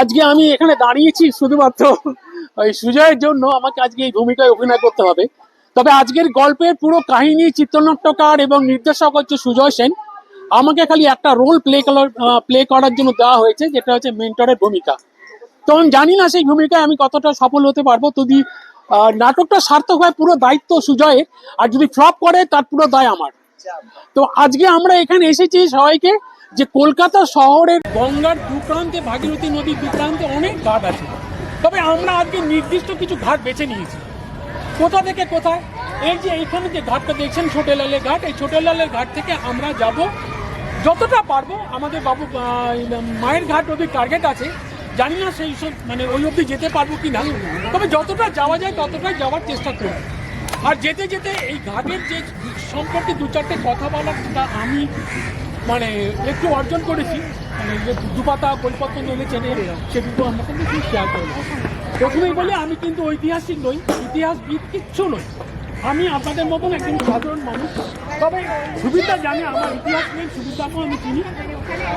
আজকে আমি এখানে দাঁড়িয়েছি শুধুমাত্র ওই সুজয়ের জন্য, আমাকে আজকে এই ভূমিকায় অভিনয় করতে হবে। তবে আজকের গল্পের পুরো কাহিনী, চিত্রনাট্যকার এবং নির্দেশক হচ্ছে সুজয় সেন। আমাকে খালি একটা রোল প্লে প্লে করার জন্য দেওয়া হয়েছে, যেটা হচ্ছে মেন্টরের ভূমিকা। তো আমি জানি না সেই ভূমিকায় আমি কতটা সফল হতে পারব। যদি নাটকটা সার্থক হয়, পুরো দায়িত্ব সুজয়ের। আর যদি ফ্লপ করে, তার পুরো দায় আমার। তো আজকে আমরা এখানে এসেছি সবাইকে যে কলকাতা শহরের গঙ্গার দু প্রান্তে ভাগীরথী নদীর দু প্রান্তে অনেক ঘাট আছে। তবে আমরা আজকে নির্দিষ্ট কিছু ঘাট বেছে নিয়েছি। কোথা থেকে কোথায়? এই যে এইখানে যে ঘাটটা দেখছেন ছোটেলালের ঘাট, এই ছোটেলালের ঘাট থেকে আমরা যাব যতটা পারব। আমাদের বাবু মায়ের ঘাট অব্দি টার্গেট আছে। জানি না সেই সব মানে ওই অবধি যেতে পারব কি না তবে যতটা যাওয়া যায় ততটাই যাওয়ার চেষ্টা করব। আর যেতে যেতে এই ঘাটের যে সম্পর্কে দু চারটে কথা বলার আমি মানে একটু অর্জন করেছি। মানে যে দুপাতা বইপত্র নিয়েছেন সেগুলো আমরা কিন্তু শেয়ার করব প্রথমেই বলি, আমি কিন্তু ঐতিহাসিক নই, ইতিহাসবিদ কিচ্ছু নই। আমি আপনাদের মতন একজন সাধারণ মানুষ। তবে সুবিধা জানি, আমার ইতিহাস নেই সুবিধাকেও আমি চিনি।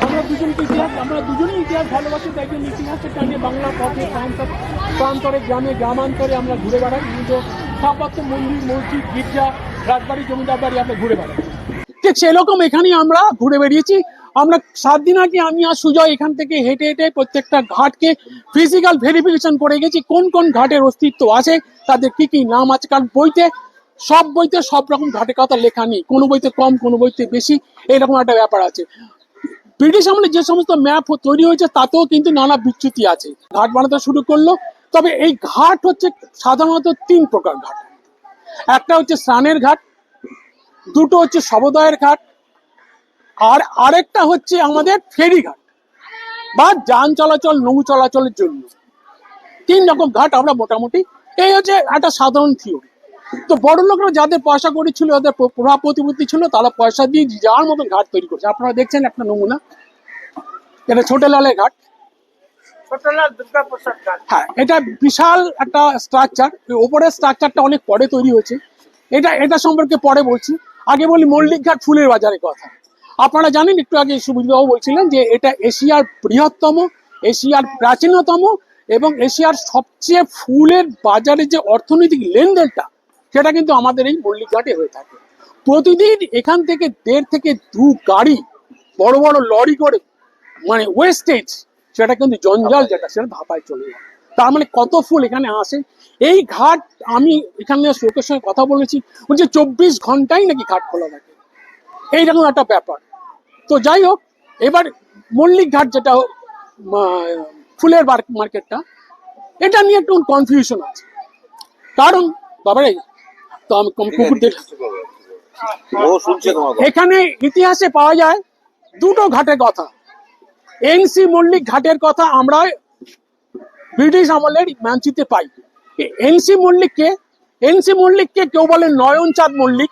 আমরা দুজনকে ইতিহাস, আমরা দুজনেই ইতিহাস ভালোবাসি, তাই জন্য ইতিহাসের টানে বাংলা, পথে প্রান্ত প্রান্তরে, গ্রামে, গ্রামান্তরে আমরা ঘুরে বেড়াই। কিন্তু স্থাপত্য, মন্দির, মসজিদ, গির্জা, রাজবাড়ি জমিদার বাড়ি আমরা ঘুরে বেড়াই। ঠিক সেরকম এখানেই আমরা ঘুরে বেরিয়েছি আমরা সাত দিন আগে আমি আর সুজয় এখান থেকে হেঁটে হেঁটে প্রত্যেকটা ঘাটকে ফিজিক্যাল ভেরিফিকেশন করে গেছি, কোন কোন ঘাটের অস্তিত্ব আছে, তাদের কি কি নাম আছে, কারণ বইতে, সব বইতে সব রকম ঘাটের কথা লেখা নেই, কোনো বইতে কম, কোনো বইতে বেশি, এরকম একটা ব্যাপার আছে। ব্রিটিশ আমলে যে সমস্ত ম্যাপ তৈরি হয়েছে, তাতেও কিন্তু নানা বিচ্যুতি আছে। ঘাট বানাতে শুরু করল, তবে এই ঘাট হচ্ছে সাধারণত তিন প্রকার ঘাট। একটা হচ্ছে স্নানের ঘাট দুটো হচ্ছে সবোদয়ের ঘাট আর আরেকটা হচ্ছে আমাদের ফেরি ঘাট বা যান চলাচল নৌ চলাচলের জন্য। তিন রকম ঘাট আমরা মোটামুটি এই হচ্ছে একটা সাধারণ থিওরি তো বড় লোকরা যাদের পয়সা করেছিল প্র- প্রভাব প্রতিপত্তি ছিল তারা পয়সা দিয়ে যার মতন ঘাট তৈরি করেছে। আপনারা দেখছেন একটা নমুনা। এটা ছোট লালের ঘাট। হ্যাঁ এটা বিশাল একটা স্ট্রাকচার ওপরের স্ট্রাকচারটা অনেক পরে তৈরি হয়েছে। এটা এটা সম্পর্কে পরে বলছি। আগে বলি মল্লিক ঘাট ফুলের বাজারের কথা। আপনারা জানেন একটু আগে সুবিধাবাবু বলছিলেন যে এটা এশিয়ার বৃহত্তম এশিয়ার প্রাচীনতম এবং এশিয়ার সবচেয়ে ফুলের বাজারে যে অর্থনৈতিক লেনদেনটা সেটা কিন্তু আমাদের এই মল্লিক ঘাটে হয়ে থাকে। প্রতিদিন এখান থেকে দেড় থেকে দু গাড়ি বড় বড় লরি করে মানে ওয়েস্টেজ সেটা কিন্তু জঞ্জাল যেটা সেটা ধাপায় চলে যায়। তার মানে কত ফুল এখানে আসে? এই ঘাট আমি এখানে লোকের সঙ্গে কথা বলেছি বলছে চব্বিশ ঘন্টাই নাকি ঘাট খোলা থাকে। এইরকম একটা ব্যাপার। তো যাই হোক এবার মল্লিক ঘাট যেটা ফুলের মার্কেটটা এটা নিয়ে একটু কনফিউশন আছে। কারণ বাবারে তো আমি কুকুর। এখানে ইতিহাসে পাওয়া যায় দুটো ঘাটের কথা। এনসি মল্লিক ঘাটের কথা আমরা ব্রিটিশ আমলের ম্যানচিতে পাই। এনসি মল্লিককে এনসি মল্লিককে কেউ বলে নয়ন চাঁদ মল্লিক,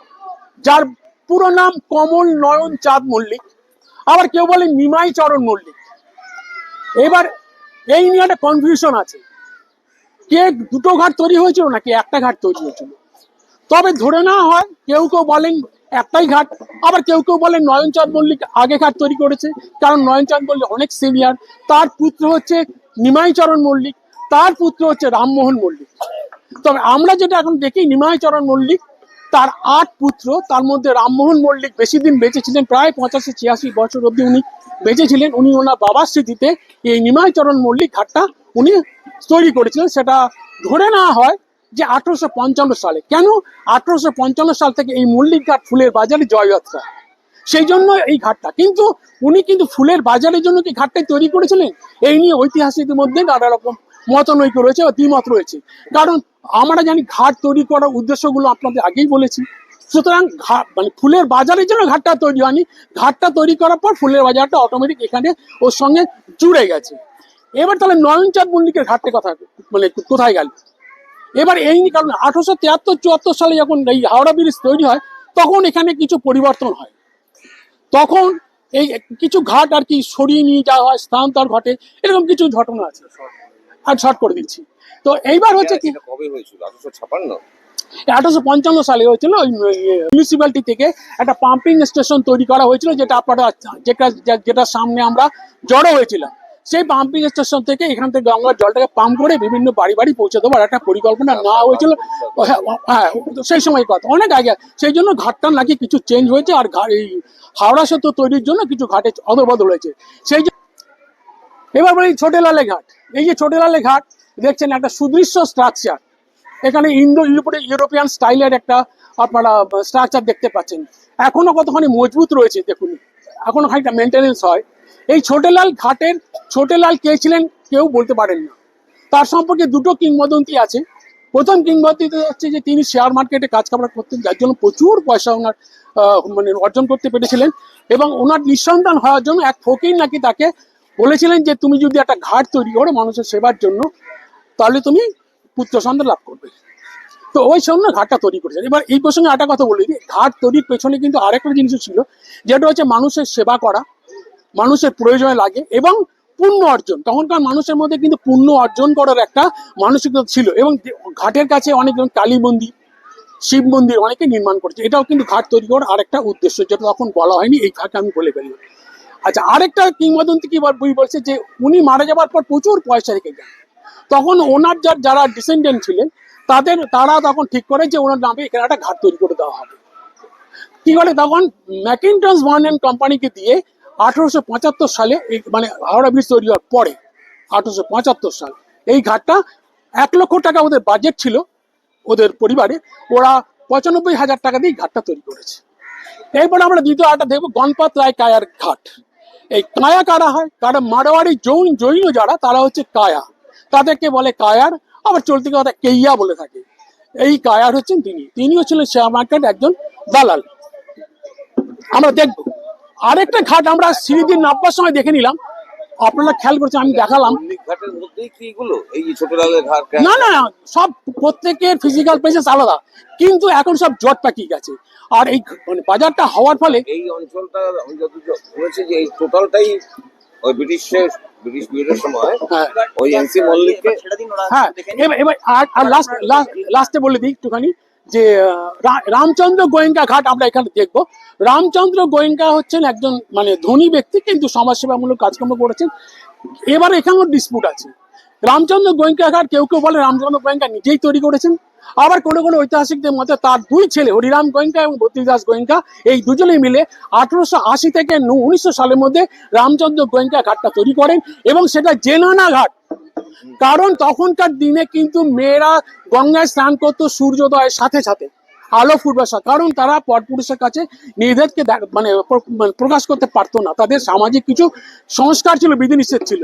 যার পুরো নাম কমল নয়ন চাঁদ মল্লিক। আবার কেউ বলে নিমাই চরণ মল্লিক। এবার এই নিয়ে একটা কনফিউশন আছে। কে দুটো ঘাট তৈরি হয়েছিল নাকি একটা ঘাট তৈরি হয়েছিল? তবে ধরে নেওয়া হয়, কেউ কেউ বলেন একটাই ঘাট। আবার কেউ কেউ বলেন নয়নচাঁদ মল্লিক আগে ঘাট তৈরি করেছে, কারণ নয়নচাঁদ মল্লিক অনেক সিনিয়র তার পুত্র হচ্ছে নিমাইচরণ মল্লিক, তার পুত্র হচ্ছে রামমোহন মল্লিক। তবে আমরা যেটা এখন দেখি, নিমাইচরণ মল্লিক, তার আট পুত্র, তার মধ্যে রামমোহন মল্লিক বেশি দিন বেঁচে ছিলেন প্রায় পঁচাশি ছিয়াশি বছর অবধি উনি বেঁচে ছিলেন উনি ওনার বাবার স্মৃতিতে এই নিমাইচরণ মল্লিক ঘাটটা উনি তৈরি করেছিলেন। সেটা ধরে নেওয়া হয় যে আঠারোশো পঞ্চান্ন সালে। কেন? আঠারোশো পঞ্চান্ন সাল থেকে এই মল্লিক ঘাট ফুলের বাজারে জয়যাত্রা। সেই জন্য এই ঘাটটা। কিন্তু উনি কিন্তু ফুলের বাজারের জন্য কি ঘাটটাই তৈরি করেছিলেন? এই নিয়ে ঐতিহাসিকদের মধ্যে নানা রকম মতনৈক্য রয়েছে ও দ্বিমত রয়েছে। কারণ আমরা জানি ঘাট তৈরি করার উদ্দেশ্যগুলো আপনাদের আগেই বলেছি। সুতরাং মানে ফুলের বাজারের জন্য ঘাটটা তৈরি হয়নি। ঘাটটা তৈরি করার পর ফুলের বাজারটা অটোমেটিক এখানে ওর সঙ্গে জুড়ে গেছে। এবার তাহলে নয়নচাঁদ মল্লিকের ঘাটটা কথা মানে কোথায় গেল? এবার এই কারণে আঠারোশো তিয়াত্তর চুয়াত্তর সালে যখন এই হাওড়া ব্রিজ তৈরি হয় তখন এখানে কিছু পরিবর্তন হয়। তখন এই কিছু ঘাট আর কি সরিয়ে নিয়ে যাওয়া হয় স্থানান্তর ঘটে এরকম কিছু ঘটনা আছে। আর শর্ট করে দিচ্ছি। তো এইবার হচ্ছে কি কবে হয়েছিল? আঠারোশো ছাপান্ন? আঠারোশো পঞ্চান্ন সালে হয়েছিল ওই মিউনিসিপ্যালিটি থেকে একটা পাম্পিং স্টেশন তৈরি করা হয়েছিল যেটা আপনারা যেটা যেটা সামনে আমরা জড়ো হয়েছিলাম। সেই পাম্পিং স্টেশন থেকে এখান থেকে গঙ্গার জলটাকে পাম্প করে বিভিন্ন বাড়ি বাড়ি পৌঁছে দেওয়ার একটা পরিকল্পনা নেওয়া হয়েছিল। হ্যাঁ হ্যাঁ, সেই সময় কথা। অনেক আগে। সেই জন্য ঘাটটা নাকি কিছু চেঞ্জ হয়েছে আর এই হাওড়া সেতু তৈরির জন্য কিছু ঘাটে অদবদল হয়েছে। সেই এবার বলি ছোটেলালে ঘাট। এই যে ছোটেলালে ঘাট দেখছেন একটা সুদৃশ্য স্ট্রাকচার এখানে ইন্দো ইউরোপিয়ান স্টাইলের একটা আপনারা স্ট্রাকচার দেখতে পাচ্ছেন। এখনও কতখানি মজবুত রয়েছে দেখুন। এখনও খানিকটা মেনটেনেন্স হয়। এই ছোটেলাল ঘাটের ছোটেলাল কে ছিলেন কেউ বলতে পারেন না। তার সম্পর্কে দুটো কিংবদন্তি আছে। প্রথম কিংবদন্তি হচ্ছে যে তিনি শেয়ার মার্কেটে কাজ কামড়া করতেন, যার জন্য প্রচুর পয়সা ওনার মানে অর্জন করতে পেরেছিলেন এবং ওনার নিঃসন্তান হওয়ার জন্য এক ফকির নাকি তাকে বলেছিলেন যে, তুমি যদি একটা ঘাট তৈরি করো মানুষের সেবার জন্য, তাহলে তুমি পুত্র সন্তান লাভ করবে। তো ওই জন্য ঘাটটা তৈরি করেছেন। এবার এই প্রসঙ্গে একটা কথা বলি ঘাট তৈরির পেছনে কিন্তু আরেকটা জিনিসও ছিল, যেটা হচ্ছে মানুষের সেবা করা। মানুষের প্রয়োজনে লাগে এবং পুণ্য অর্জন। তখনকার মানুষের মধ্যে কিন্তু পুণ্য অর্জন করার একটা মানসিকতা ছিল এবং ঘাটের কাছে অনেক কালী মন্দির, শিব মন্দির অনেকে নির্মাণ করেছে। এটাও কিন্তু ঘাট তৈরি করার আরেকটা উদ্দেশ্য যেটা তখন বলা হয়নি, এই ঘাটে আমি বলে ফেললাম আচ্ছা আরেকটা কিংবদন্তি কি বই বলছে যে, উনি মারা যাওয়ার পর প্রচুর পয়সা রেখে যান। তখন ওনার যার যারা ডিসেন্ডেন্ট ছিলেন, তাদের, তারা তখন ঠিক করে যে ওনার নামে এখানে একটা ঘাট তৈরি করে দেওয়া হবে। কি করে? তখন ম্যাকিনটস ওয়ান অ্যান্ড কোম্পানিকে দিয়ে আঠারোশো পঁচাত্তর সালে মানে হাওড়া ব্রিজ তৈরি হওয়ার পরে আঠারোশো পঁচাত্তর সাল এই ঘাটটা এক লক্ষ টাকা ওদের বাজেট ছিল ওদের পরিবারে। ওরা পঁচানব্বই হাজার টাকা দিয়ে ঘাটটা তৈরি করেছে। এরপর আমরা দ্বিতীয় আটা দেখব গণপত রায় কায়ার ঘাট। এই কায়া কারা হয়? কারণ মারোয়ারি জৈন জৈন যারা, তারা হচ্ছে কায়া। তাদেরকে বলে কায়ার, আবার চলতি কথা কেইয়া বলে থাকে। এই কায়ার হচ্ছেন তিনি। তিনিও ছিলেন শেয়ার মার্কেট একজন দালাল। আমরা দেখব। আরেকটা ঘাট আমরা সিঁড়িদিন নামবার সময় দেখে নিলাম। আপনারা খেয়াল করছেন আমি দেখালাম। মল্লিক ঘাটের মধ্যেই কি এগুলো? এই যে ছোট লালের ঘাট না না সব প্রত্যেকের ফিজিক্যাল প্রেসেন্স আলাদা। কিন্তু এখন সব জট পাকিয়ে গেছে আর এই মানে বাজারটা হওয়ার ফলে এই অঞ্চলটা যে এই টোটালটাই ওই ব্রিটিশের ব্রিটিশ সময় হ্যাঁ। ওই এনসি মল্লিককে হ্যাঁ এবার এবার আর আর লাস্ট লাস্টে বলে দিই একটুখানি। যে রামচন্দ্র গোয়েঙ্কা ঘাট আমরা এখানে দেখব। রামচন্দ্র গোয়েঙ্কা হচ্ছেন একজন মানে ধনী ব্যক্তি, কিন্তু সমাজসেবামূলক কাজকর্ম করেছেন। এবার এখানেও ডিসপুট আছে। রামচন্দ্র গোয়েঙ্কা ঘাট কেউ কেউ বলে রামচন্দ্র গোয়েঙ্কা নিজেই তৈরি করেছেন। আবার কোনো কোনো ঐতিহাসিকদের মতে তার দুই ছেলে, হরিরাম গোয়েঙ্কা এবং ভর্তিদাস গোয়েঙ্কা, এই দুজনেই মিলে আঠারোশো আশি থেকে উনিশশো সালের মধ্যে রামচন্দ্র গোয়েঙ্কা ঘাটটা তৈরি করেন এবং সেটা জেনানা ঘাট কারণ তখনকার দিনে কিন্তু মেয়েরা গঙ্গায় স্নান করতো, সূর্যোদয়ের সাথে সাথে, আলো ফুটবার সাথে। কারণ তারা পরপুরুষের কাছে নিজেদেরকে মানে মানে প্রকাশ করতে পারতো না। তাদের সামাজিক কিছু সংস্কার ছিল, বিধিনিষেধ ছিল।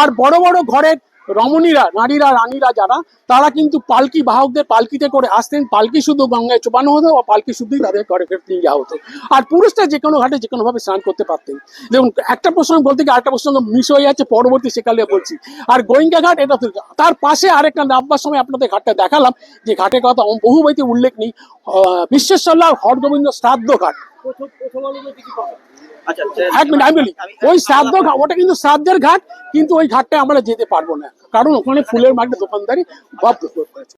আর বড় বড় ঘরের রমণীরা, নারীরা, রানীরা যারা, তারা কিন্তু পালকি বাহকদের পালকিতে করে আসতেন। পালকি শুধু গঙ্গায় চোপানো হতো বা পালকি শুধুই তাদের ঘরে ঘরে নিয়ে যাওয়া হতো। আর পুরুষরা যে কোনো ঘাটে, যে কোনো ভাবে স্নান করতে পারতেন। দেখুন, একটা প্রসঙ্গ বলতে গিয়ে আরেকটা প্রসঙ্গ মিস হয়ে যাচ্ছে, পরবর্তী সেকালে বলছি। আর গোয়েঙ্কা ঘাট, এটা তার পাশে আরেকটা নামবার সময় আপনাদের ঘাটটা দেখালাম, যে ঘাটের কথা বহু বইতে উল্লেখ নেই। বিশ্বেশ্বরলাল হরগোবিন্দ শ্রাদ্ধ ঘাট। এক মিনিট আমি বলি ওই শ্রাদ্ধ ঘাট ওটা কিন্তু শ্রাদ্ধের ঘাট কিন্তু ওই ঘাটটা আমরা যেতে পারব না। কারণ ওখানে ফুলের মার্কেট দোকানদারি ভাব